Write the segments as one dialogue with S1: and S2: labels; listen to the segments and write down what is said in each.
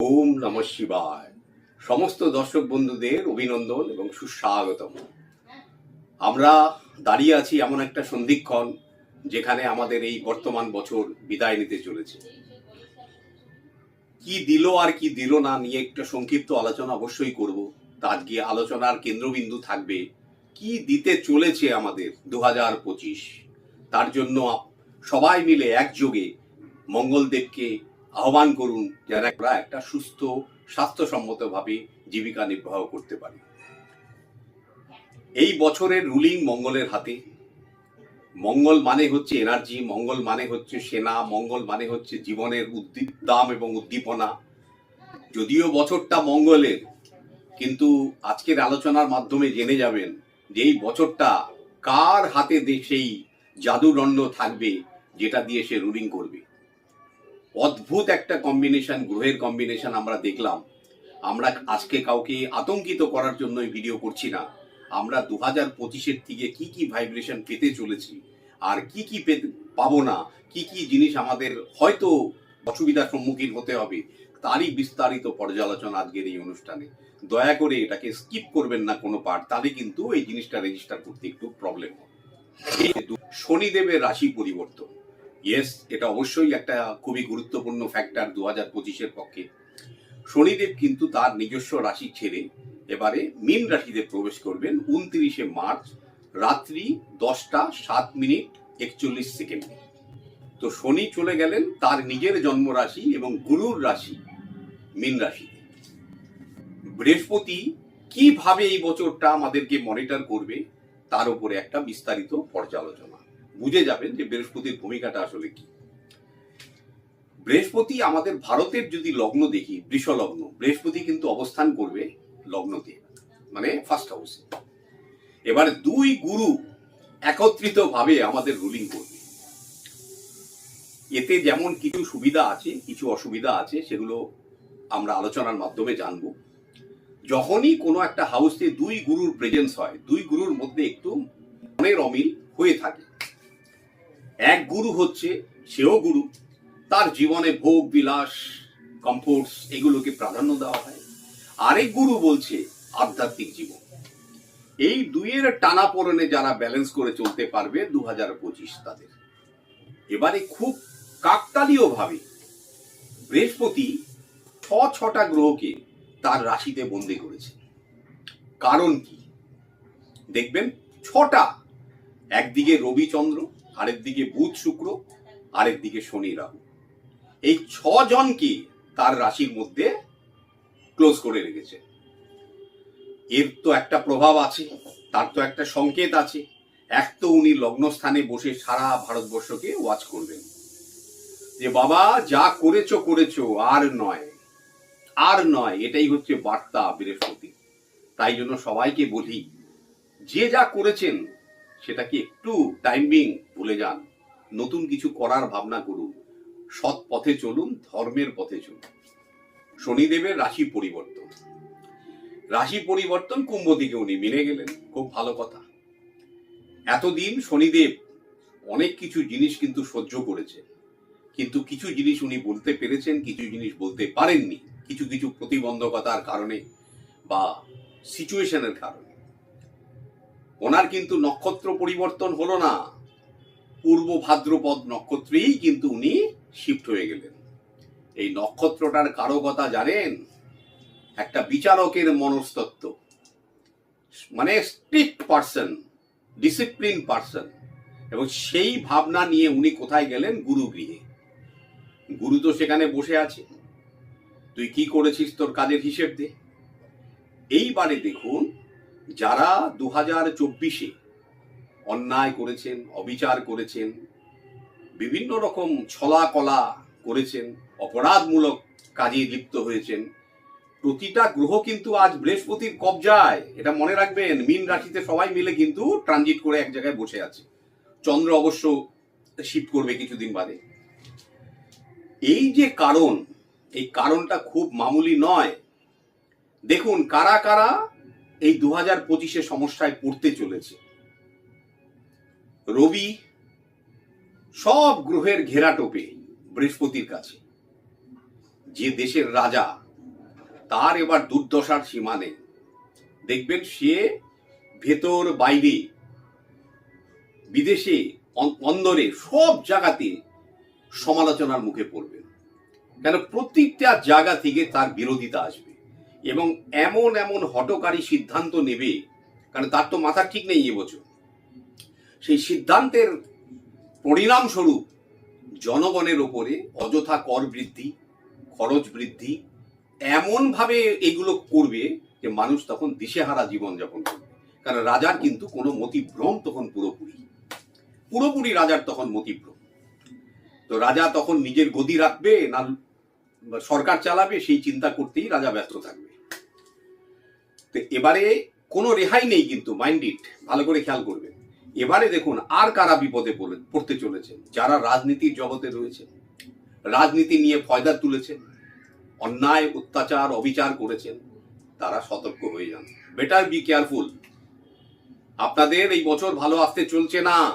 S1: ওম নম শিবায়। সমস্ত দর্শক বন্ধুদের অভিনন্দন এবং সুস্বাগতম। আমরা দাঁড়িয়ে আছি এমন একটা সন্ধিক্ষণ যেখানে আমাদের এই বর্তমান বছর বিদায় নিতে চলেছে। কি দিল আর কি দিল না নিয়ে একটা সংক্ষিপ্ত আলোচনা অবশ্যই করব। তা আজকে আলোচনার কেন্দ্রবিন্দু থাকবে, কি দিতে চলেছে আমাদের দু পঁচিশ। তার জন্য সবাই মিলে একযোগে মঙ্গলদেবকে আহ্বান করুন যেন আমরা একটা সুস্থ, স্বাস্থ্যসম্মতভাবে জীবিকা নির্বাহ করতে পারি। এই বছরের রুলিং মঙ্গলের হাতে। মঙ্গল মানে হচ্ছে এনার্জি মঙ্গল মানে হচ্ছে সেনা, মঙ্গল মানে হচ্ছে জীবনের উদ্দাম এবং উদ্দীপনা। যদিও বছরটা মঙ্গলের, কিন্তু আজকের আলোচনার মাধ্যমে জেনে যাবেন যে এই বছরটা কার হাতে সেই জাদুদণ্ড থাকবে যেটা দিয়ে সে রুলিং করবে। অদ্ভুত একটা কম্বিনেশন গ্রহের কম্বিনেশন আমরা দেখলাম। আমরা আজকে কাউকে আতঙ্কিত করার জন্য ভিডিও করছি না। আমরা দু হাজার পঁচিশের থেকে কি কি ভাইব্রেশন পেতে চলেছি, আর কি কি পাবো না, কি কি জিনিস আমাদের হয়তো অসুবিধার সম্মুখীন হতে হবে, তারই বিস্তারিত পর্যালোচনা আজকের এই অনুষ্ঠানে। দয়া করে এটাকে স্কিপ করবেন না কোনো পার্ট তাহলে কিন্তু এই জিনিসটা রেজিস্টার করতে একটু প্রবলেম হবে। শনিদেবের রাশি পরিবর্তন। ইয়েস এটা অবশ্যই একটা খুবই গুরুত্বপূর্ণ ফ্যাক্টর দু হাজার পঁচিশের পক্ষে। শনিদেব কিন্তু তার নিজস্ব রাশি ছেড়ে এবারে মীন রাশিতে প্রবেশ করবেন উনত্রিশে মার্চ রাত্রি দশটা সাত মিনিট একচল্লিশ সেকেন্ডে। তো শনি চলে গেলেন তার নিজের জন্ম রাশি এবং গুরুর রাশি মীন রাশিতে। বৃহস্পতি কীভাবে এই বছরটা আমাদেরকে মনিটর করবে, তার উপরে একটা বিস্তারিত পর্যালোচনা। বুঝে যাবেন যে বৃহস্পতির ভূমিকাটা আসলে কি। বৃহস্পতি আমাদের ভারতের যদি লগ্ন দেখি বৃষ লগ্ন বৃহস্পতি কিন্তু অবস্থান করবে লগ্নতে মানে ফার্স্ট হাউসে এবার দুই গুরু একত্রিত ভাবে আমাদের রুলিং করবে। এতে যেমন কিছু সুবিধা আছে, কিছু অসুবিধা আছে, সেগুলো আমরা আলোচনার মাধ্যমে জানব। যখনই কোনো একটা হাউসে দুই গুরুর প্রেজেন্স হয়, দুই গুরুর মধ্যে একটু মনের অমিল হয়ে থাকে এক গুরু হচ্ছে, সেও গুরু। তার জীবনে ভোগ, বিলাস কমফোর্টস এগুলোকে প্রাধান্য দেওয়া হয়। আরেক গুরু বলছে, আধ্যাত্মিক জীবন। এই দুইয়ের টানা পড়নে যারা ব্যালেন্স করে চলতে পারবে দু হাজার পঁচিশ তাদের। এবারে খুব কাকতালীয় ভাবে বৃহস্পতি ছ, ছটা গ্রহকে তার রাশিতে বন্দি করেছে। কারণ কি? দেখবেন, ছটা। একদিকে রবিচন্দ্র আরেক দিকে বুধ শুক্র, আরেক দিকে শনি রাহু। এই ছজনকে তার রাশির মধ্যে ক্লোজ করে রেখেছে। এর তো একটা প্রভাব আছে, তার তো একটা সংকেত আছে। এক তো উনি লগ্নস্থানে বসে সারা ভারতবর্ষকে ওয়াচ করবেন। যে বাবা, যা করেছ করেছ, আর নয় আর নয়, এটাই হচ্ছে বার্তা বৃহস্পতি। তাই জন্য সবাইকে বলি, যে যা করেছেন সেটাকে একটু টাইমিং ভুলে যান। নতুন কিছু করার ভাবনা করুন। সৎ পথে চলুন, ধর্মের পথে চলুন। শনিদেবের রাশি পরিবর্তন। রাশি পরিবর্তন কুম্ভ দিকে উনি মিলে গেলেন, খুব ভালো কথা। এতদিন শনিদেব অনেক কিছু জিনিস কিন্তু সহ্য করেছে কিন্তু কিছু জিনিস উনি বলতে পেরেছেন, কিছু জিনিস বলতে পারেননি। কিছু কিছু প্রতিবন্ধকতার কারণে বা সিচুয়েশনের কারণে। ওনার কিন্তু নক্ষত্র পরিবর্তন হলো না। পূর্ব ভাদ্রপদ নক্ষত্রেই কিন্তু উনি শিফট হয়ে গেলেন। এই নক্ষত্রটার কারকতা জানেন? একটা বিচারকের মনস্তত্ত্ব। মানে স্ট্রিক্ট পার্সন ডিসিপ্লিন পার্সন এবং সেই ভাবনা নিয়ে উনি কোথায় গেলেন? গুরু গৃহে। গুরু তো সেখানে বসে আছে। তুই কি করেছিস তোর কাজের হিসেব দে। এইবারে দেখুন যারা দু হাজার চব্বিশে অন্যায় করেছেন, অবিচার করেছেন, বিভিন্ন রকম ছলা কলা করেছেন, অপরাধমূলক কাজে লিপ্ত হয়েছেন, প্রতিটা গ্রহ কিন্তু আজ বৃহস্পতির কবজায়। এটা মনে রাখবেন, মিন রাশিতে সবাই মিলে কিন্তু ট্রানজিট করে এক জায়গায় বসে আছে। চন্দ্র অবশ্য শিফট করবে কিছুদিন বাদে। এই যে কারণ, এই কারণটা খুব মামুলি নয়। দেখুন, কারা কারা এই দু হাজার পঁচিশে সমস্যায় পড়তে চলেছে। রবি সব গ্রহের ঘেরাটোপে বৃহস্পতির কাছে। যে দেশের রাজা, তার এবার দুর্দশার সীমা নেই। দেখবেন সে ভেতর, বাইরে, বিদেশে অন্দরে সব জায়গাতে সমালোচনার মুখে পড়বেন। কেন প্রত্যেকটা জায়গা থেকে তার বিরোধিতা আসবে। এবং এমন এমন হটকারী সিদ্ধান্ত নেবে, কারণ তার তো মাথা ঠিক নেই এবছর সেই সিদ্ধান্তের পরিণামস্বরূপ জনগণের ওপরে অযথা কর বৃদ্ধি, খরচ বৃদ্ধি, এমনভাবে এগুলো করবে যে মানুষ তখন দিশেহারা জীবনযাপন করবে। কারণ রাজার কিন্তু কোনো মতিভ্রম তখন পুরোপুরি। পুরোপুরি রাজার তখন মতিভ্রম। তো রাজা তখন নিজের গদি রাখবে না সরকার চালাবে, সেই চিন্তা করতেই রাজা ব্যস্ত থাকবে। তো এবারে কোনো রেহাই নেই কিন্তু মাইন্ড ইট ভালো করে খেয়াল করবেন এবারে দেখুন, আর কারা বিপদে পড়ে- পড়তে চলেছে? যারা রাজনীতির জগতে রয়েছে, রাজনীতি নিয়ে ফয়দা তুলেছেন অন্যায়, অত্যাচার, অবিচার করেছেন, তারা সতর্ক হয়ে যান। বেটার বি কেয়ারফুল আপনাদের এই বছর ভালো আসতে চলছে না।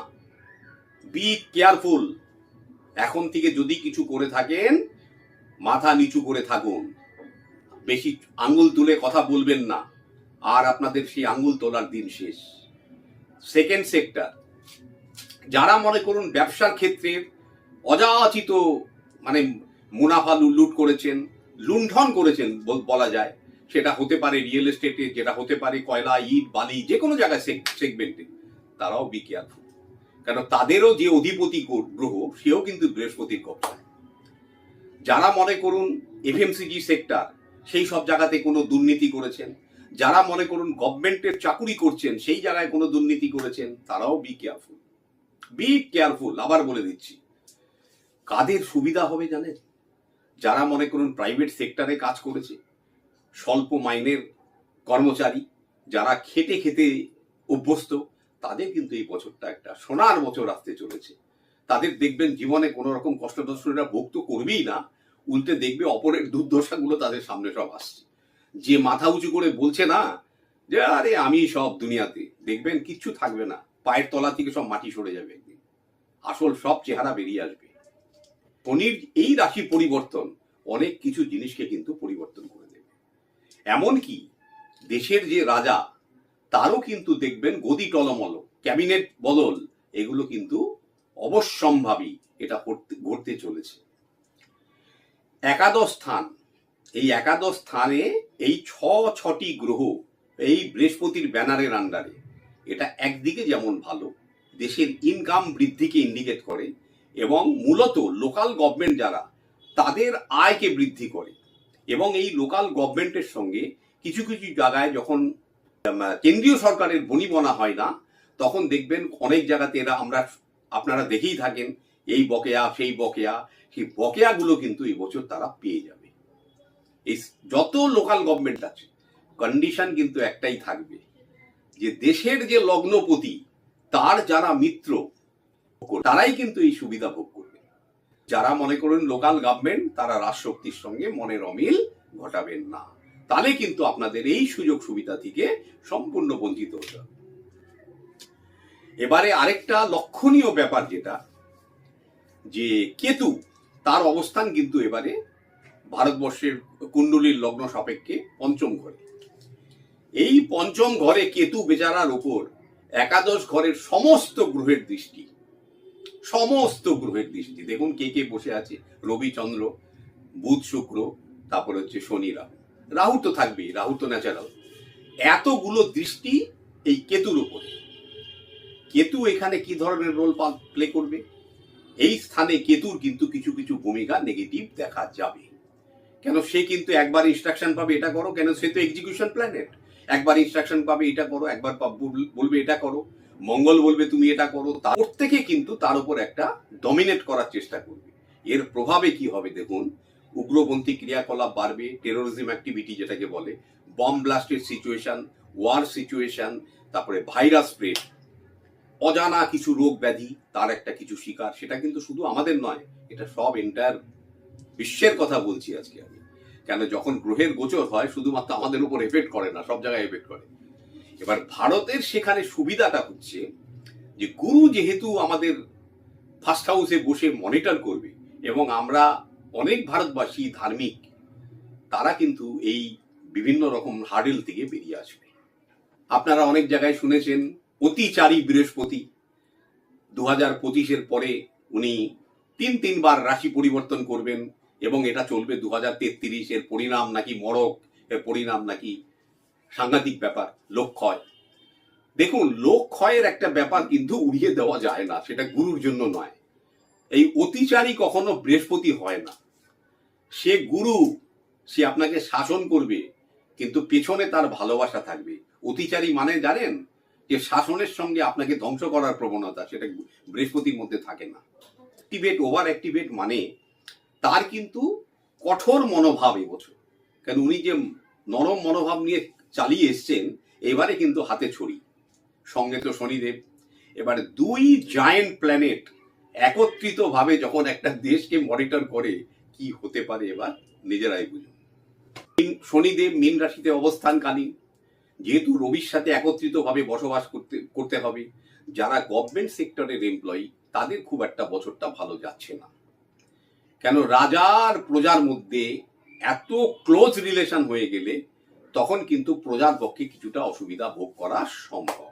S1: বি কেয়ারফুল এখন থেকে যদি কিছু করে থাকেন, মাথা নিচু করে থাকুন। বেশি আঙুল তুলে কথা বলবেন না। আর আপনাদের সেই আঙ্গুল তোলার দিন শেষ। সেকেন্ড সেক্টর যারা মনে করুন ব্যবসার ক্ষেত্রে অযাচিত মানে মুনাফা লুট করেছেন, লুণ্ঠন করেছেন বলা যায়, সেটা হতে পারে রিয়েল এস্টেটে যেটা হতে পারে কয়লা, ইট, বালি, যে কোনো জায়গায় সেগমেন্টে তারাও বি কেয়ারফুল কেন তাদেরও যে অধিপতি গ্রহ সেও কিন্তু বৃহস্পতির কবজায়। যারা মনে করুন এফএমসিজি সেক্টর সেই সব জায়গাতে কোনো দুর্নীতি করেছেন যারা মনে করুন গভর্নমেন্টের চাকুরি করছেন, সেই জায়গায় কোনো দুর্নীতি করেছেন, তারাও বি কেয়ারফুল বি কেয়ারফুল আবার বলে দিচ্ছি। কাদের সুবিধা হবে জানেন? যারা মনে করুন প্রাইভেট সেক্টরে কাজ করেছে, স্বল্প মাইনের কর্মচারী, যারা খেটে খেতে অভ্যস্ত, তাদের কিন্তু এই বছরটা একটা সোনার বছর আসতে চলেছে। তাদের দেখবেন জীবনে কোনো রকম কষ্ট ভোগ তো করবেই না, উল্টে দেখবে অপরের দুর্দশাগুলো তাদের সামনে সব আসছে। যে মাথা উঁচু করে বলছে না যে, আরে, আমি সব দুনিয়াতে। দেখবেন কিচ্ছু থাকবে না। পায়ের তলা থেকে সব মাটি সরে যাবে একদিন। আসল সব চেহারা বেরিয়ে আসবে। শনির এই রাশি পরিবর্তন অনেক কিছু জিনিসকে কিন্তু পরিবর্তন করে দেবে। এমনকি দেশের যে রাজা, তারও কিন্তু দেখবেন গদি টলমল, ক্যাবিনেট বদল, এগুলো কিন্তু অবশ্যম্ভাবী এটা ঘটতে- ঘটতে চলেছে। একাদশ স্থান এই একাদশ স্থানে এই ছ ছটি গ্রহ এই বৃহস্পতির ব্যানারের আন্ডারে এটা একদিকে যেমন ভালো, দেশের ইনকাম বৃদ্ধিকে ইন্ডিকেট করে এবং মূলত লোকাল গভর্নমেন্ট যারা, তাদের আয়কে বৃদ্ধি করে। এবং এই লোকাল গভর্নমেন্টের সঙ্গে কিছু কিছু জায়গায় যখন কেন্দ্রীয় সরকারের বনিবনা হয় না, তখন দেখবেন অনেক জায়গাতে এরা আমরা, আপনারা দেখেই থাকেন, এই বকেয়া, সেই বকেয়া, সেই বকেয়াগুলো কিন্তু এই বছর তারা পেয়ে যাবে। এই যত লোকাল গভর্নমেন্ট আছে কন্ডিশন কিন্তু একটাই থাকবে যে দেশের যে লগ্নপতি, তার যারা মিত্র, তারাই কিন্তু এই সুবিধা ভোগ করবে। যারা মনে করুন লোকাল গভর্নমেন্ট তারা রাজশক্তির সঙ্গে মনের অমিল ঘটাবেন না। তাহলে কিন্তু আপনাদের এই সুযোগ সুবিধা থেকে সম্পূর্ণ বঞ্চিত হতে এবারে আরেকটা লক্ষণীয় ব্যাপার যেটা, যে কেতু, তার অবস্থান কিন্তু এবারে ভারতবর্ষের কুণ্ডলীর লগ্ন সাপেক্ষে পঞ্চম ঘরে। এই পঞ্চম ঘরে কেতু বেচারার উপর একাদশ ঘরের সমস্ত গ্রহের দৃষ্টি, সমস্ত গ্রহের দৃষ্টি। দেখুন কে কে বসে আছে, রবি, চন্দ্র, বুধ, শুক্র, তারপর হচ্ছে শনি, রাহু। রাহু তো থাকবেই, রাহু তো ন্যাচারাল এতগুলো দৃষ্টি এই কেতুর উপরে। কেতু এখানে কি ধরনের রোল প্লে করবে? এই স্থানে কেতুর কিন্তু কিছু কিছু ভূমিকা নেগেটিভ দেখা যাবে। কেন সে কিন্তু একবার ইনস্ট্রাকশন পাবে, এটা করো। কেন সে তো এক্সিকিউশন প্ল্যানেট একবার ইনস্ট্রাকশন পাবে, এটা করো। একবার বলবে, এটা করো। মঙ্গল বলবে, তুমি এটা করো। তার প্রত্যেকে কিন্তু তার উপর একটা ডমিনেট করার চেষ্টা করবে। এর প্রভাবে কি হবে দেখুন? উগ্রপন্থী ক্রিয়াকলাপ বাড়বে টেরোরিজম অ্যাক্টিভিটি যেটাকে বলে বম ব্লাস্টের সিচুয়েশন ওয়ার সিচুয়েশন তারপরে ভাইরাস স্প্রেড অজানা কিছু রোগ ব্যাধি, তার একটা কিছু শিকার, সেটা কিন্তু শুধু আমাদের নয়, এটা সব এন্টায়ার বিশ্বের কথা বলছি আজকে আমি। কেন যখন গ্রহের গোচর হয়, শুধুমাত্র আমাদের উপর এফেক্ট করে না, সব জায়গায় এফেক্ট করে। এবার ভারতের সেখানে সুবিধাটা হচ্ছে যে, গুরু যেহেতু আমাদের ফার্স্ট হাউসে বসে মনিটর করবে, এবং আমরা অনেক ভারতবাসী ধার্মিক, তারা কিন্তু এই বিভিন্ন রকম হার্ডেল থেকে বেরিয়ে আসবে। আপনারা অনেক জায়গায় শুনেছেন, অতিচারী বৃহস্পতি। দু হাজার পঁচিশের পরে উনি তিন তিনবার রাশি পরিবর্তন করবেন এবং এটা চলবে দু হাজার তেত্রিশ এর পরিণাম নাকি মরক এর পরিণাম নাকি সাংঘাতিক ব্যাপার লক্ষয় দেখুন লক্ষয়ের একটা ব্যাপার কিন্তু উড়িয়ে দেওয়া যায় না, সেটা গুরুর জন্য নয়। এই অতিচারী কখনো বৃহস্পতি হয় না। সে গুরু, সে আপনাকে শাসন করবে, কিন্তু পেছনে তার ভালোবাসা থাকবে। অতিচারী মানে জানেন যে শাসনের সঙ্গে আপনাকে ধ্বংস করার প্রবণতা, সেটা বৃহস্পতির মধ্যে থাকে না। অ্যাক্টিভেট ওভার অ্যাক্টিভেট মানে তার কিন্তু কঠোর মনোভাব এবছর কেন উনি যে নরম মনোভাব নিয়ে চালিয়ে এসছেন, এবারে কিন্তু হাতে ছড়ি। সঙ্গে তো শনিদেব। এবার দুই জায়েন্ট প্ল্যানেট একত্রিতভাবে যখন একটা দেশকে মনিটর করে, কি হতে পারে এবার নিজেরাই বুঝুন। শনিদেব মীন রাশিতে অবস্থানকালীন। যেহেতু রবির সাথে একত্রিতভাবে বসবাস করতে করতে হবে, যারা গভর্নমেন্ট সেক্টরের এমপ্লয়ি তাদের খুব একটা বছরটা ভালো যাচ্ছে না। কেন রাজার প্রজার মধ্যে এত ক্লোজ রিলেশন হয়ে গেলে তখন কিন্তু প্রজার পক্ষে কিছুটা অসুবিধা ভোগ করা সম্ভব।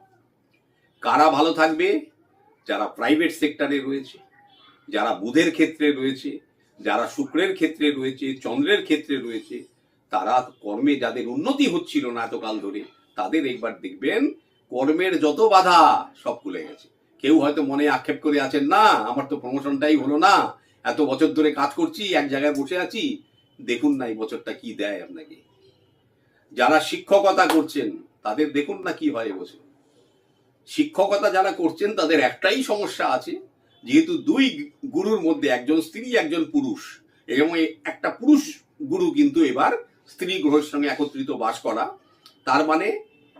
S1: কারা ভালো থাকবে? যারা প্রাইভেট সেক্টরে রয়েছে, যারা বুধের ক্ষেত্রে রয়েছে, যারা শুক্রের ক্ষেত্রে রয়েছে, চন্দ্রের ক্ষেত্রে রয়েছে, তারা কর্মে যাদের উন্নতি হচ্ছিল না এতকাল ধরে, তাদের একবার দেখবেন কর্মের যত বাধা সব খুলে গেছে। কেউ হয়তো মনে আক্ষেপ করে আছেন, না, আমার তো প্রমোশনটাই হলো না। এত বছর ধরে কাজ করছি, এক জায়গায় বসে আছি, দেখুন না এই বছরটা কি দেয় আপনাকে। যারা শিক্ষকতা করছেন, তাদের দেখুন না কি হয় এবছর। শিক্ষকতা যারা করছেন, তাদের একটাই সমস্যা আছে, যেহেতু দুই গুরুর মধ্যে একজন স্ত্রী, একজন পুরুষ। এবং একটা পুরুষ গুরু কিন্তু এবার স্ত্রী গ্রহের সঙ্গে একত্রিত বাস করা, তার মানে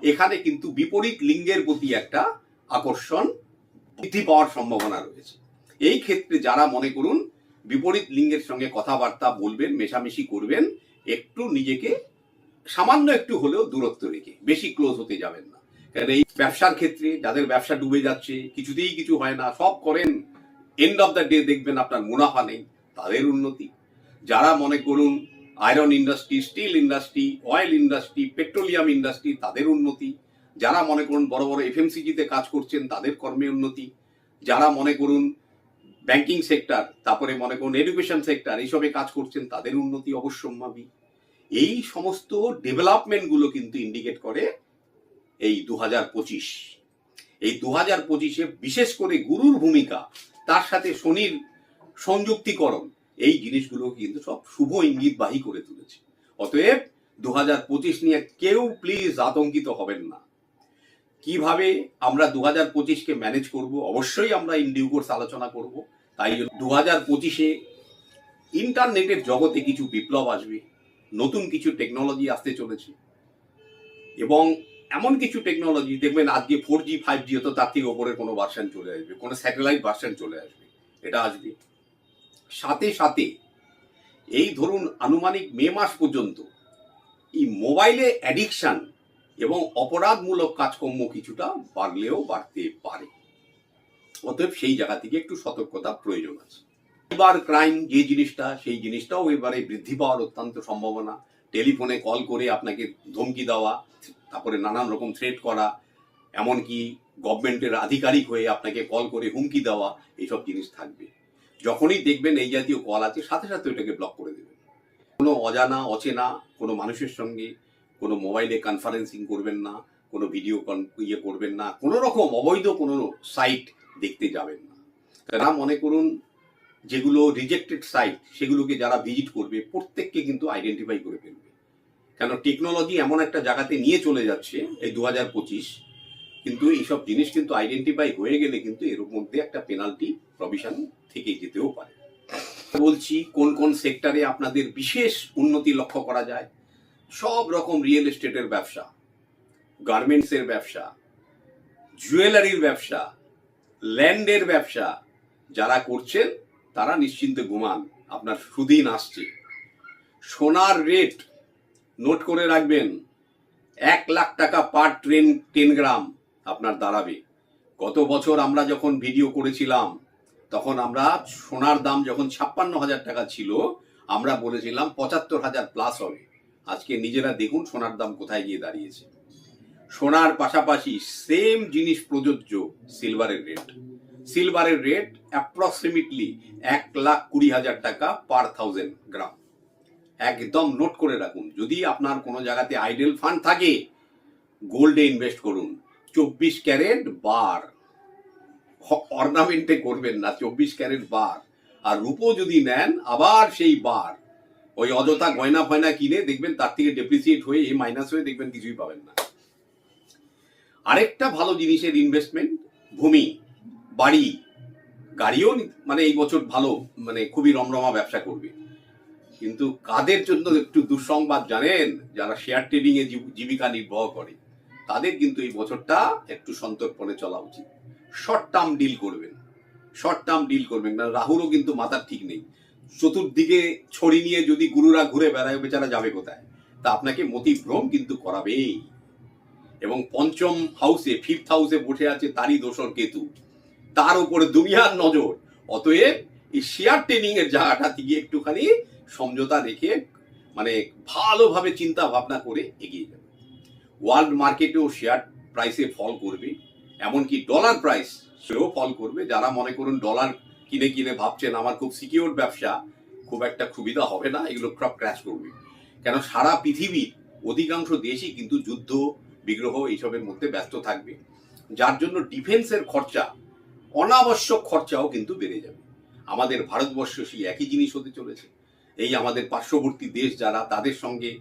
S1: এখানে কিন্তু বিপরীত লিঙ্গের প্রতি একটা আকর্ষণ বৃদ্ধি পাওয়ার সম্ভাবনা রয়েছে। এই ক্ষেত্রে যারা মনে করুন বিপরীত লিঙ্গের সঙ্গে কথাবার্তা বলবেন, মেশামেশি করবেন, একটু নিজেকে সামান্য একটু হলেও দূরত্ব রেখে, বেশি ক্লোজ হতে যাবেন না। কারণ এই ব্যবসার ক্ষেত্রে যাদের ব্যবসা ডুবে যাচ্ছে, কিছুতেই কিছু হয় না, সব করেন এন্ড অফ দ্য ডে দেখবেন আপনার মুনাফা নেই, তাদের উন্নতি। যারা মনে করুন iron industry steel industry oil industry petroleum industry তাদের উন্নতি। যারা মনে করুন বড় বড় এফএমসিজিতে কাজ করছেন, তাদের কর্মে উন্নতি। যারা মনে করুন ব্যাংকিং সেক্টর, তারপরে মনে করুন এডুকেশন সেক্টর এইসবে কাজ করছেন, তাদের উন্নতি অবশ্যম্ভাবী এই সমস্ত ডেভেলপমেন্টগুলো কিন্তু ইন্ডিকেট করে এই দু হাজার পঁচিশ। এই দু হাজার পঁচিশে বিশেষ করে গুরুর ভূমিকা, তার সাথে শনির সংযুক্তিকরণ, এই জিনিসগুলো কিন্তু সব শুভ ইঙ্গিতবাহী করে তুলেছে। অতএব দু হাজার পঁচিশ নিয়ে কেউ প্লিজ আতঙ্কিত হবেন না। কীভাবে আমরা দু হাজার পঁচিশকে ম্যানেজ করব? অবশ্যই আমরা ইন কোর্স আলোচনা করব। তাই দু হাজার পঁচিশে ইন্টারনেটের জগতে কিছু বিপ্লব আসবে, নতুন কিছু টেকনোলজি আসতে চলেছে। এবং এমন কিছু টেকনোলজি দেখবেন আজকে ফোর জি ফাইভ জি হতো তার থেকে ওপরে কোনো ভার্সন চলে আসবে, কোনো স্যাটেলাইট ভার্সন চলে আসবে, এটা আসবে। সাথে সাথে এই ধরুন আনুমানিক মে মাস পর্যন্ত এই মোবাইলে অ্যাডিকশন এবং অপরাধমূলক কাজকর্ম কিছুটা বাড়লেও বাড়তে পারে। অতএব সেই জায়গা থেকে একটু সতর্কতা প্রয়োজন আছে। সাইবার ক্রাইম যে জিনিসটা, সেই জিনিসটাও এবারে বৃদ্ধি পাওয়ার অত্যন্ত সম্ভাবনা। টেলিফোনে কল করে আপনাকে ধমকি দেওয়া, তারপরে নানান রকম থ্রেট করা, এমনকি গভর্নমেন্টের আধিকারিক হয়ে আপনাকে কল করে হুমকি দেওয়া, এইসব জিনিস থাকবে। যখনই দেখবেন এই জাতীয় কল আছে, সাথে সাথে ওটাকে ব্লক করে দেবেন। কোনো অজানা, অচেনা কোনো মানুষের সঙ্গে কোনো মোবাইলে কনফারেন্সিং করবেন না, কোনো ভিডিও ইয়ে করবেন না, কোনো রকম অবৈধ কোনো সাইট দেখতে যাবেন না। তারা মনে করুন যেগুলো রিজেক্টেড সাইট সেগুলোকে যারা ভিজিট করবে, প্রত্যেককে কিন্তু আইডেন্টিফাই করে ফেলবে। কেন টেকনোলজি এমন একটা জায়গাতে নিয়ে চলে যাচ্ছে এই দু হাজার পঁচিশ, কিন্তু এইসব জিনিস কিন্তু আইডেন্টিফাই হয়ে গেলে কিন্তু এর মধ্যে একটা পেনাল্টি প্রভিশন থেকে যেতেও পারে। বলছি, কোন কোন সেক্টরে আপনাদের বিশেষ উন্নতি লক্ষ্য করা যায়? সব রকম রিয়েল এস্টেটের ব্যবসা গার্মেন্টসের ব্যবসা জুয়েলারির ব্যবসা ল্যান্ডের ব্যবসা যারা করছেন, তারা নিশ্চিন্তে ঘুমান, আপনার সুদিন আসছে। সোনার রেট নোট করে রাখবেন, এক লাখ টাকা পার ট্রেন টেন গ্রাম আপনার দাঁড়াবে। গত বছর আমরা যখন ভিডিও করেছিলাম, তখন আমরা সোনার দাম যখন ছাপ্পান্ন হাজার টাকা ছিল, আমরা বলেছিলাম পঁচাত্তর হাজার প্লাস হবে। আজকে নিজেরা দেখুন সোনার দাম কোথায় গিয়ে দাঁড়িয়েছে। সোনার পাশাপাশি সেম জিনিস প্রযোজ্য সিলভারের রেট সিলভারের রেট অ্যাপ্রক্সিমেটলি এক লাখ কুড়ি হাজার টাকা পার থাউজেন্ড গ্রাম একদম নোট করে রাখুন, যদি আপনার কোনো জায়গাতে আইডেল ফান্ড থাকে গোল্ডে ইনভেস্ট করুন। চব্বিশ ক্যারেট বার। অর্নামেন্টে করবেন না, চব্বিশ ক্যারেট বার। আর রূপো যদি নেন, আবার সেই বার। ওই অযথা গয়না ফয়না কিনে দেখবেন তার থেকে ডেপ্রিসিয়েট হয়ে এই মাইনাস হয়ে দেখবেন কিছুই পাবেন না। আরেকটা ভালো জিনিসের ইনভেস্টমেন্ট ভূমি, বাড়ি, গাড়িও মানে এই বছর ভালো মানে খুবই রমরমা ব্যবসা করবে। কিন্তু কাদের জন্য একটু দুঃসংবাদ জানেন? যারা শেয়ার ট্রেডিং এ জীব- জীবিকা নির্বাহ করে, তাদের কিন্তু এই বছরটা একটু সন্তর্পণে চলা উচিত। শর্ট টার্ম ডিল করবেন। শর্ট টার্ম ডিল করবেন না রাহুরও কিন্তু মাথার ঠিক নেই। চতুর্দিকে ছড়ি নিয়ে যদি গুরুরা ঘুরে বেড়ায়, বেচারা যাবে কোথায়? তা আপনাকে মতিভ্রম কিন্তু করাবেই। এবং পঞ্চম হাউসে ফিফথ হাউসে বসে আছে তারই দোসর কেতু। তার উপরে দুনিয়ার নজর। অতএব এই শেয়ার ট্রেনিং এর জায়গাটা থেকে একটুখানি সমঝোতা রেখে মানে ভালোভাবে চিন্তা ভাবনা করে এগিয়ে যাবে। ওয়ার্ল্ড মার্কেটেও শেয়ার প্রাইসে ফল করবে। এমনকি ডলার প্রাইস সেও ফল করবে। যারা মনে করুন ডলার কিনে কিনে ভাবছেন, আমার খুব সিকিউর ব্যবসা, খুব একটা সুবিধা হবে না, এগুলো সব ক্র্যাশ করবে। কেন সারা পৃথিবীর অধিকাংশ দেশই কিন্তু যুদ্ধ, বিগ্রহ এইসবের মধ্যে ব্যস্ত থাকবে। যার জন্য ডিফেন্সের খরচা, অনাবশ্যক খরচাও কিন্তু বেড়ে যাবে। আমাদের ভারতবর্ষ সেই একই জিনিস হতে চলেছে। এই আমাদের পার্শ্ববর্তী দেশ যারা, তাদের সঙ্গে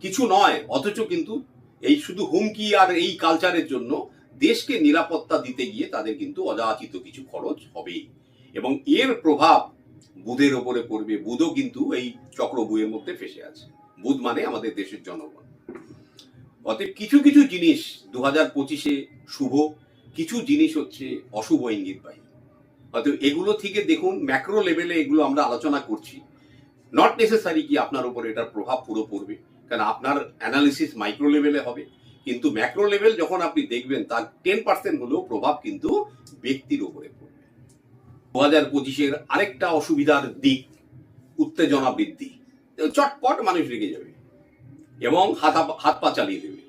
S1: কিছু নয়, অথচ কিন্তু এই শুধু হুমকি আর এই কালচারের জন্য দেশকে নিরাপত্তা দিতে গিয়ে তাদের কিন্তু অযাচিত কিছু খরচ হবেই। এবং এর প্রভাব বুধের ওপরে পড়বে। বুধও কিন্তু এই চক্রবুয়ের মধ্যে ফেসে আছে। বুধ মানে আমাদের দেশের জনগণ। অতএব কিছু কিছু জিনিস দু হাজার পঁচিশে শুভ, কিছু জিনিস হচ্ছে অশুভ ইঙ্গিতবাহী অতএব এগুলো থেকে দেখুন, ম্যাক্রো লেভেলে এগুলো আমরা আলোচনা করছি। নট নেসেসারি কি আপনার উপর এটার প্রভাব পুরো পড়বে। কারণ আপনার অ্যানালিসিস মাইক্রো লেভেলে হবে। কিন্তু ম্যাক্রো লেভেল যখন আপনি দেখবেন, তার টেন পার্সেন্ট হলেও প্রভাব কিন্তু ব্যক্তির উপরে পড়বে। দু হাজার পঁচিশের আরেকটা অসুবিধার দিক, উত্তেজনা বৃদ্ধি। চটপট মানুষ রেগে যাবে এবং হাত হাত পা চালিয়ে দেবে,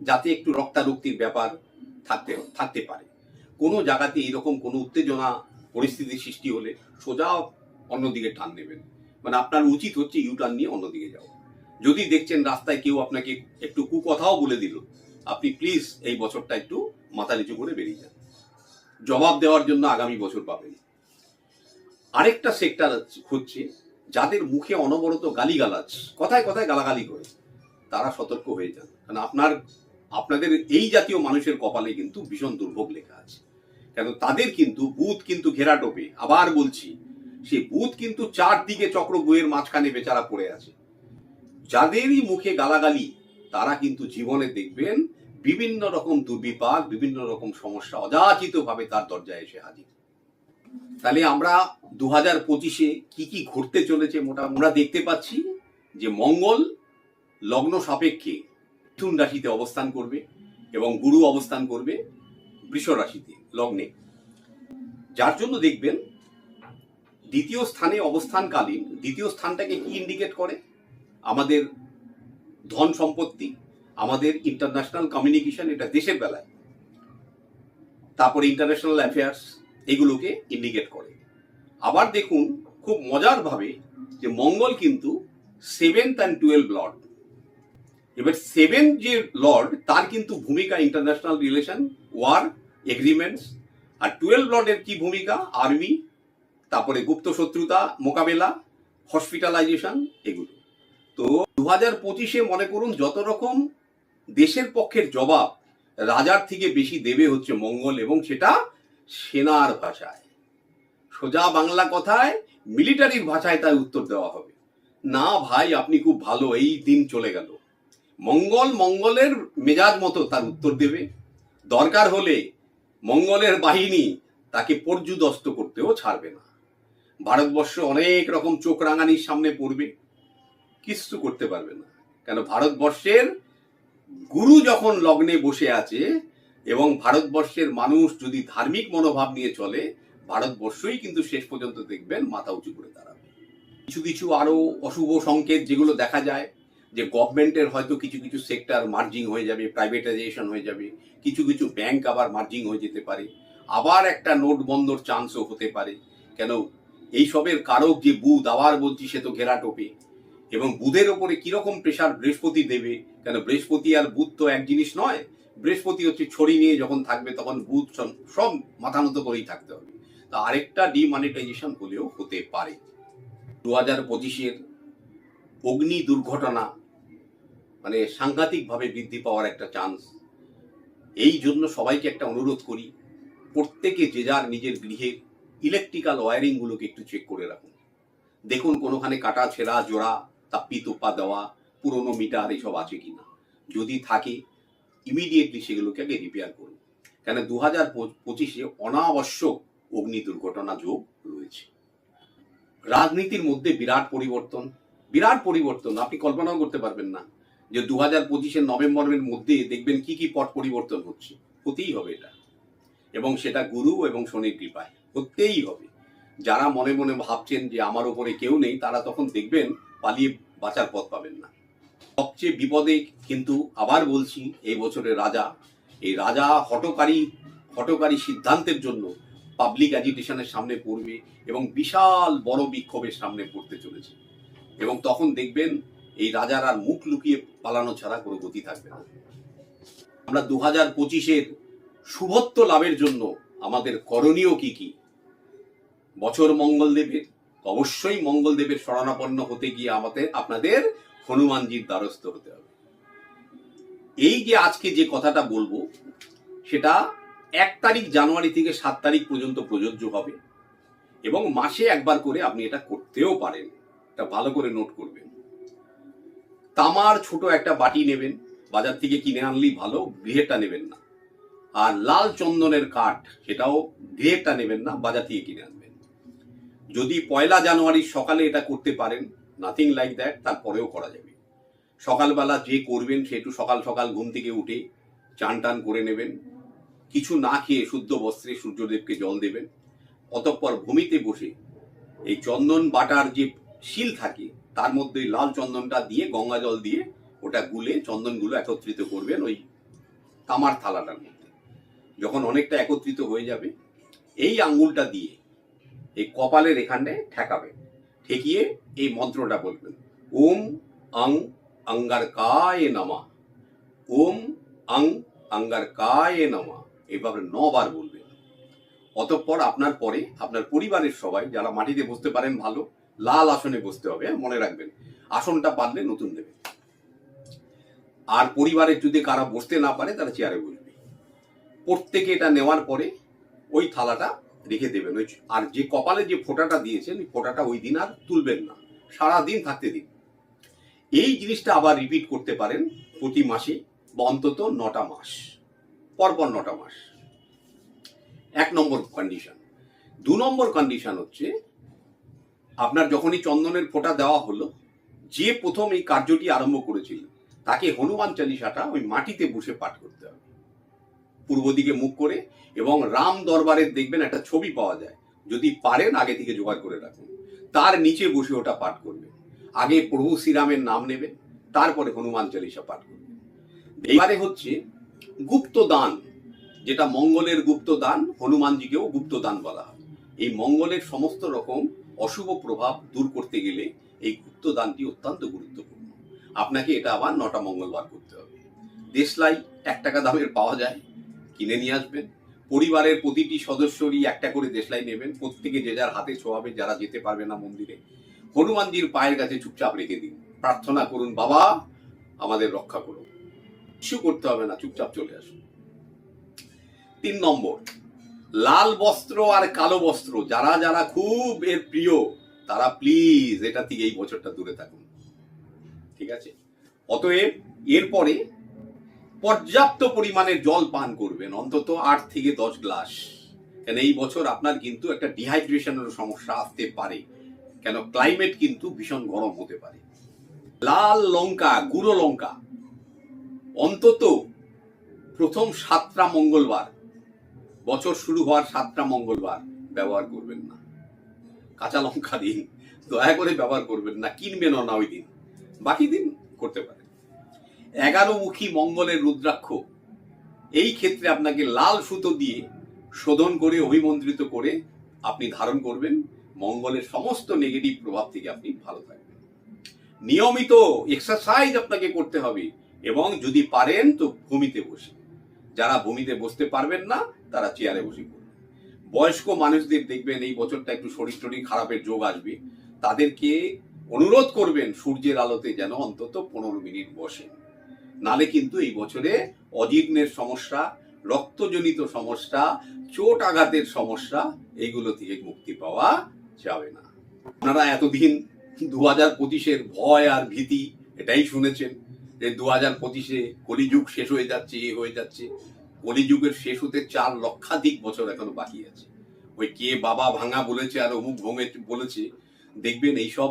S1: যাতে একটু রক্তারক্তির ব্যাপার থাকতে থাকতে পারে। কোনো জায়গাতে এরকম কোনো উত্তেজনা পরিস্থিতির সৃষ্টি হলে সোজা অন্যদিকে টান নেবেন মানে আপনার উচিত হচ্ছে ইউ টার্ন নিয়ে অন্যদিকে যাওয়া। যদি দেখছেন রাস্তায় কেউ আপনাকে একটু কুকথাও বলে দিল, আপনি প্লিজ এই বছরটা একটু মাথা নিচু করে বেরিয়ে যান। জবাব দেওয়ার জন্য আগামী বছর পাবেন। আরেকটা সেক্টর হচ্ছে যাদের মুখে অনবরত গালিগালাজ, কথায় কথায় গালাগালি করে, তারা সতর্ক হয়ে যান। কারণ আপনার, আপনাদের এই জাতীয় মানুষের কপালে কিন্তু ভীষণ দুর্ভোগ লেখা আছে। কেন তাদের কিন্তু বুথ কিন্তু ঘেরা টোপে। আবার বলছি, সে বুথ কিন্তু চারদিকে চক্র বইয়ের মাঝখানে বেচারা পড়ে আছে। যাদেরই মুখে গালাগালি, তারা কিন্তু জীবনে দেখবেন বিভিন্ন রকম দুর্বিপাক, বিভিন্ন রকম সমস্যা অযাচিত ভাবে তার দরজায় এসে হাজির। তাহলে আমরা দু হাজার পঁচিশে কি কি ঘটতে চলেছে মোটা আমরা দেখতে পাচ্ছি যে মঙ্গল লগ্ন সাপেক্ষে মিথুন রাশিতে অবস্থান করবে এবং গুরু অবস্থান করবে বৃষ রাশিতে, লগ্নে। যার জন্য দেখবেন দ্বিতীয় স্থানে অবস্থানকালীন, দ্বিতীয় স্থানটাকে কি ইন্ডিকেট করে? আমাদের ধন সম্পত্তি, আমাদের ইন্টারন্যাশনাল কমিউনিকেশন এটা দেশের বেলায়। তারপরে ইন্টারন্যাশনাল অ্যাফেয়ার্স এগুলোকে ইন্ডিকেট করে। আবার দেখুন, খুব মজার ভাবে যে মঙ্গল কিন্তু সেভেন্থ অ্যান্ড টুয়েলভ লর্ড এবার সেভেন যে লর্ড তার কিন্তু ভূমিকা ইন্টারন্যাশনাল রিলেশন ওয়ার এগ্রিমেন্টস আর টুয়েলভ লর্ডের কি ভূমিকা? আর্মি তারপরে গুপ্ত শত্রুতা, মোকাবেলা হসপিটালাইজেশন এগুলো। তো দু হাজার পঁচিশে মনে করুন, যত রকম দেশের পক্ষের জবাব রাজার থেকে বেশি দেবে হচ্ছে মঙ্গল, এবং সেটা সেনার ভাষায়। সোজা বাংলা কথায় মিলিটারির ভাষায় তার উত্তর দেওয়া হবে। না ভাই, আপনি খুব ভালো, এই দিন চলে গেল। মঙ্গল মঙ্গলের মেজাজ মতো তার উত্তর দেবে। দরকার হলে মঙ্গলের বাহিনী তাকে পর্যুদস্ত করতেও ছাড়বে না। ভারতবর্ষ অনেক রকম চোখ রাঙানির সামনে পড়বে। কিছু করতে পারবে না। কেন, ভারতবর্ষের গুরু যখন লগ্নে বসে আছে এবং ভারতবর্ষের মানুষ যদি ধার্মিক মনোভাব নিয়ে চলে, ভারতবর্ষই কিন্তু শেষ পর্যন্ত দেখবেন মাথা উঁচু করে দাঁড়াবে। কিছু কিছু আরও অশুভ সংকেত যেগুলো দেখা যায়, যে গভর্নমেন্টের হয়তো কিছু কিছু সেক্টর মার্জিং হয়ে যাবে প্রাইভেটাইজেশন হয়ে যাবে, কিছু কিছু ব্যাংক আবার মার্জিং হয়ে যেতে পারে। আবার একটা নোট বন্ধর চান্সও হতে পারে। কেন? এইসবের কারক যে বুধ, আবার বলছি সে তো ঘেরা টোপে। এবং বুধের ওপরে কীরকম প্রেশার বৃহস্পতি দেবে? কেন? বৃহস্পতি আর বুধ তো এক জিনিস নয় বৃহস্পতি হচ্ছে ছড়ি নিয়ে যখন থাকবে, তখন বুধ সব- মাথা নত করেই থাকতে হবে। তা আরেকটা ডিমানিটাইজেশন হলেও হতে পারে। দু হাজার পঁচিশের অগ্নি দুর্ঘটনা মানে সাংঘাতিকভাবে বৃদ্ধি পাওয়ার একটা চান্স এই জন্য সবাইকে একটা অনুরোধ করি, প্রত্যেকে যে যার নিজের গৃহের ইলেকট্রিক্যাল ওয়ারিংগুলোকে একটু চেক করে রাখুন। দেখুন কোনোখানে কাটা, ছেঁড়া, জোড়া, তাপ্পি, তোপ্পা দেওয়া, পুরনো মিটার এসব আছে কি না যদি থাকে ইমিডিয়েটলি সেগুলোকে আগে রিপেয়ার করুন কেন দু হাজার পঁচিশে অনাবশ্যক অগ্নি দুর্ঘটনা যোগ রয়েছে। রাজনীতির মধ্যে বিরাট পরিবর্তন বিরাট পরিবর্তন, আপনি কল্পনাও করতে পারবেন না যে দু হাজার পঁচিশের নভেম্বরের মধ্যে দেখবেন কি কি পট পরিবর্তন হচ্ছে। হতেই হবে এটা। এবং সেটা গুরু এবং শনির কৃপায় হতেই হবে। যারা মনে মনে ভাবছেন যে আমার উপরে কেউ নেই, তারা তখন দেখবেন পালিয়ে বাঁচার পথ পাবেন না। সবচেয়ে বিপদে কিন্তু আবার বলছি এই বছরের রাজা। এই রাজা হটকারী হটকারী সিদ্ধান্তের জন্য পাবলিক অ্যাজিটেশনের সামনে পড়বে এবং বিশাল বড় বিক্ষোভের সামনে পড়তে চলেছে। এবং তখন দেখবেন এই রাজার আর মুখ লুকিয়ে পালানো ছাড়া কোনো গতি থাকবে না। আমরা দু হাজার পঁচিশের শুভত্ব লাভের জন্য আমাদের করণীয় কি কি? বছর মঙ্গলদেবের, অবশ্যই মঙ্গলদেবের শরণাপন্ন হতে গিয়ে আমাদের, আপনাদের হনুমানজির দ্বারস্থ হতে হবে। এই যে আজকে যে কথাটা বলব, সেটা এক তারিখ জানুয়ারি থেকে সাত তারিখ পর্যন্ত প্রযোজ্য হবে এবং মাসে একবার করে আপনি এটা করতেও পারেন। এটা ভালো করে নোট করবেন। তামার ছোট একটা বাটি নেবেন, বাজার থেকে কিনে আনলেই ভালো গৃহেটা নেবেন না। আর লাল চন্দনের কাঠ, সেটাও গৃহেরটা নেবেন না, বাজার থেকে কিনে আনবেন। যদি পয়লা জানুয়ারির সকালে এটা করতে পারেন নাথিং লাইক দ্যাট তারপরেও করা যাবে। সকালবেলা যে করবেন, সে একটু সকাল সকাল ঘুম থেকে উঠে চান টান করে নেবেন। কিছু না খেয়ে শুদ্ধ বস্ত্রে সূর্যদেবকে জল দেবেন। অতঃপর ভূমিতে বসে এই চন্দন বাটার যে শিল থাকে, তার মধ্যে লাল চন্দনটা দিয়ে, গঙ্গা জল দিয়ে ওটা গুলে চন্দনগুলো একত্রিত করবেন ওই তামার থালাটার মধ্যে। যখন অনেকটা একত্রিত হয়ে যাবে, এই আঙ্গুলটা দিয়ে এই কপালের এখানে ঠেকাবেন। ঠেকিয়ে এই মন্ত্রটা বলবেন। ওম আং অঙ্গার কায়ে নামা। ওম আং অঙ্গার কায়ে নামা। এভাবে নবার বলবেন। অতঃপর আপনার পরে আপনার পরিবারের সবাই যারা মাটিতে বসতে পারেন ভালো লাল আসনে বসতে হবে হ্যাঁ, মনে রাখবেন। আসনটা পারলে নতুন নেবে আর পরিবারের যদি কারা বসতে না পারে তারা চেয়ারে বসবে। প্রত্যেকে এটা নেওয়ার পরে ওই থালাটা রেখে দেবেন। ওই আর যে কপালে যে ফোঁটাটা দিয়েছেন, ফোঁটাটা ওই দিন আর তুলবেন না। সারা দিন থাকতে দিন। এই জিনিসটা আবার রিপিট করতে পারেন প্রতি মাসে, বা অন্তত নটা মাস। পরপর নটা মাস। এক নম্বর কন্ডিশন দু নম্বর কন্ডিশন হচ্ছে, আপনার যখনই চন্দনের ফোঁটা দেওয়া হলো, যে প্রথম এই কার্যটি আরম্ভ করেছিল, তাকে হনুমান চালিসাটা ওই মাটিতে বসে পাঠ করতে হবে। পূর্ব দিকে মুখ করে এবং রাম দরবারের দেখবেন একটা ছবি পাওয়া যায়। যদি পারেন আগে থেকে জোগাড় করে রাখুন। তার নিচে বসে ওটা পাঠ করবেন। আগে প্রভু শ্রীরামের নাম নেবেন, তারপরে হনুমান চালিসা পাঠ করবেন। এবারে হচ্ছে গুপ্ত দান যেটা মঙ্গলের গুপ্ত দান হনুমানজিকেও গুপ্ত দান বলা হয়। এই মঙ্গলের সমস্ত রকম অশুভ প্রভাব দূর করতে গেলে এই গুপ্ত দানটি অত্যন্ত গুরুত্বপূর্ণ। আপনাকে এটা আবার নটা মঙ্গলবার করতে হবে। দেশলাই এক টাকা দামের পাওয়া যায় কিনে নিয়ে আসবেন। পরিবারের প্রতিটি সদস্যরই একটা করে দেশলাই নেবেন। প্রত্যেকে যে যার হাতে ছোঁয়াবে, যারা যেতে পারবে না মন্দিরে। হনুমানজির পায়ের কাছে চুপচাপ রেখে দিন। প্রার্থনা করুন, বাবা, আমাদের রক্ষা করুন কিছু করতে হবে না, চুপচাপ চলে আসুন। তিন নম্বর, লাল বস্ত্র আর কালো বস্ত্র, যারা যারা খুব এর প্রিয়, তারা প্লিজ এটা থেকে এই বছরটা দূরে থাকুন। ঠিক আছে? অতএব এরপরে পর্যাপ্ত পরিমাণে জল পান করবেন, অন্তত আট থেকে দশ গ্লাস। কেন এই বছর আপনার কিন্তু একটা ডিহাইড্রেশনের সমস্যা আসতে পারে। কেন ক্লাইমেট কিন্তু ভীষণ গরম হতে পারে। লাল লঙ্কা, গুঁড়ো লঙ্কা, অন্তত প্রথম সাতটা মঙ্গলবার, বছর শুরু হওয়ার সাতটা মঙ্গলবার ব্যবহার করবেন না। কাঁচা লঙ্কা দিন, দয়া করে ব্যবহার করবেন না কিনবেনও না ওই দিন। বাকি দিন করতে পারেন। এগারো মুখী মঙ্গলের রুদ্রাক্ষ। এই ক্ষেত্রে আপনাকে লাল সুতো দিয়ে শোধন করে, অভিমন্ত্রিত করে আপনি ধারণ করবেন। মঙ্গলের সমস্ত নেগেটিভ প্রভাব থেকে আপনি ভালো থাকবেন। নিয়মিত এক্সারসাইজ আপনাকে করতে হবে এবং যদি পারেন তো ভূমিতে বসে। যারা ভূমিতে বসতে পারবেন না, তারা চেয়ারে বসে পড়বেন বয়স্ক মানুষদের দেখবেন এই বছরটা একটু শরীর টরীর খারাপের যোগ আসবে। তাদেরকে অনুরোধ করবেন সূর্যের আলোতে যেন অন্তত পনেরো মিনিট বসেন। নালে কিন্তু এই বছরে অজীর্ণের সমস্যা, রক্তজনিত সমস্যা, চোট আঘাতের সমস্যা, এইগুলো থেকে মুক্তি পাওয়া যাবে না। আপনারা এতদিন দু হাজার পঁচিশের ভয় আর ভীতি এটাই শুনেছেন যে দু হাজার পঁচিশে কলিযুগ শেষ হয়ে যাচ্ছে, এ হয়ে যাচ্ছে। কলিযুগের শেষ হতে চার লক্ষাধিক বছর এখনও বাকি আছে। ওই কে বাবা ভাঙা বলেছে আর অমুক ভঙে বলেছে। দেখবেন এইসব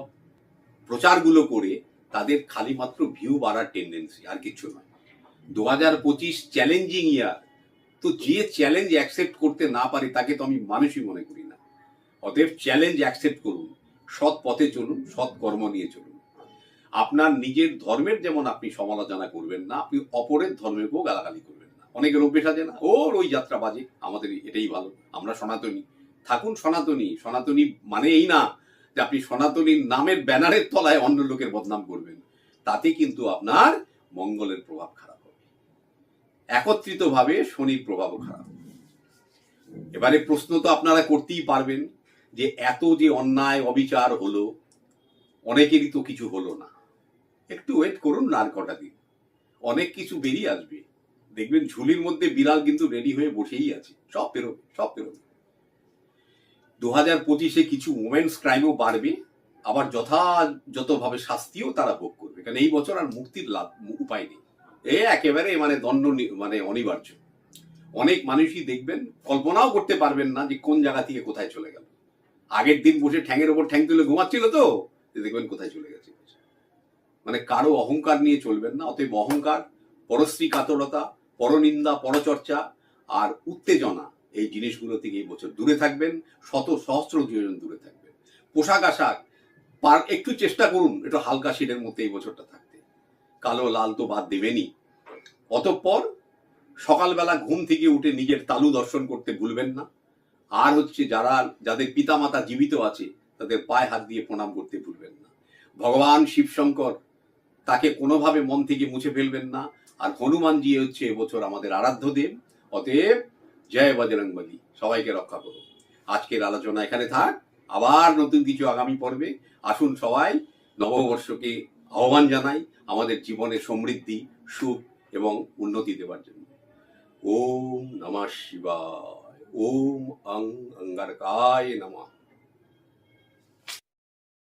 S1: প্রচারগুলো করে তাদের খালি মাত্র ভিউ বাড়ার টেন্ডেন্সি আর কিছু নয়। দু হাজার পঁচিশ চ্যালেঞ্জিং ইয়ার তো যে চ্যালেঞ্জ অ্যাকসেপ্ট করতে না পারে, তাকে তো আমি মানুষই মনে করি না। অতএব চ্যালেঞ্জ অ্যাকসেপ্ট করুন, সৎ পথে চলুন, সৎ কর্ম নিয়ে চলুন। আপনার নিজের ধর্মের যেমন আপনি সমালোচনা করবেন না, আপনি অপরের ধর্মেকেও গালাগালি করবেন না। অনেকের অভ্যেস আছে না? ওর ওই যাত্রা বাজে আমাদের এটাই ভালো, আমরা সনাতনী। থাকুন সনাতনী সনাতনী মানে এই না যে আপনি সনাতনীর নামের ব্যানারের তলায় অন্য লোকের বদনাম করবেন, তাতে কিন্তু আপনার মঙ্গলের প্রভাব খারাপ হবে। একত্রিতভাবে শনির প্রভাবও খারাপ এবারে প্রশ্ন তো আপনারা করতেই পারবেন যে এত যে অন্যায়, অবিচার হলো, অনেকেরই তো কিছু হলো না। একটু ওয়েট করুন আর কটা দিন। অনেক কিছু বেরিয়ে আসবে। দেখবেন ঝুলির মধ্যে বিড়াল কিন্তু রেডি হয়ে বসেই আছে। সব পেরোবে সব পেরোবে। দু হাজার পঁচিশে কিছু ওমেন্স ক্রাইমও বাড়বে, আবার যথাযথভাবে শাস্তিও তারা ভোগ করবে। কারণ এই বছর আর মুক্তির লাভ, উপায় নেই। এ একেবারে মানে দণ্ড মানে অনিবার্য। অনেক মানুষই দেখবেন, কল্পনাও করতে পারবেন না যে কোন জায়গা থেকে কোথায় চলে গেল। আগের দিন বসে ঠ্যাঙের ওপর ঠ্যাং তুলে ঘুমাচ্ছিল তো দেখবেন কোথায় চলে গেছে। মানে কারও অহংকার নিয়ে চলবেন না, অতএব অহংকার, পরশ্রী কাতরতা, পরনিন্দা, পরচর্চা আর উত্তেজনা এই জিনিসগুলো থেকে এই বছর দূরে থাকবেন, শত সহস্র জন দূরে থাকবেন। পোশাক আশাক, পার একটু চেষ্টা করুন, একটু হালকা শেডের মধ্যে এই বছরটা থাকতে। কালো, লাল তো বাদ দেবেনই। অতঃপর সকালবেলা ঘুম থেকে উঠে নিজের তালু দর্শন করতে ভুলবেন না। আর হচ্ছে যারা, যাদের পিতামাতা জীবিত আছে, তাদের পায়ে হাত দিয়ে প্রণাম করতে ভুলবেন না। ভগবান শিবশঙ্কর তাকে কোনোভাবে মন থেকে মুছে ফেলবেন না। আর হনুমানজি হচ্ছে এবছর আমাদের আরাধ্য দেব। অতএব জয় বজরংবলী সবাইকে রক্ষা করো। আজকের আলোচনা এখানে থাক। আবার নতুন কিছু আগামী পর্বে আসুন সবাই নববর্ষকে আহ্বান জানাই আমাদের জীবনে সমৃদ্ধি, সুখ এবং উন্নতি দেওয়ার জন্য। ওম নমঃ শিবায়। ওম অং অঙ্গারকায় নমঃ।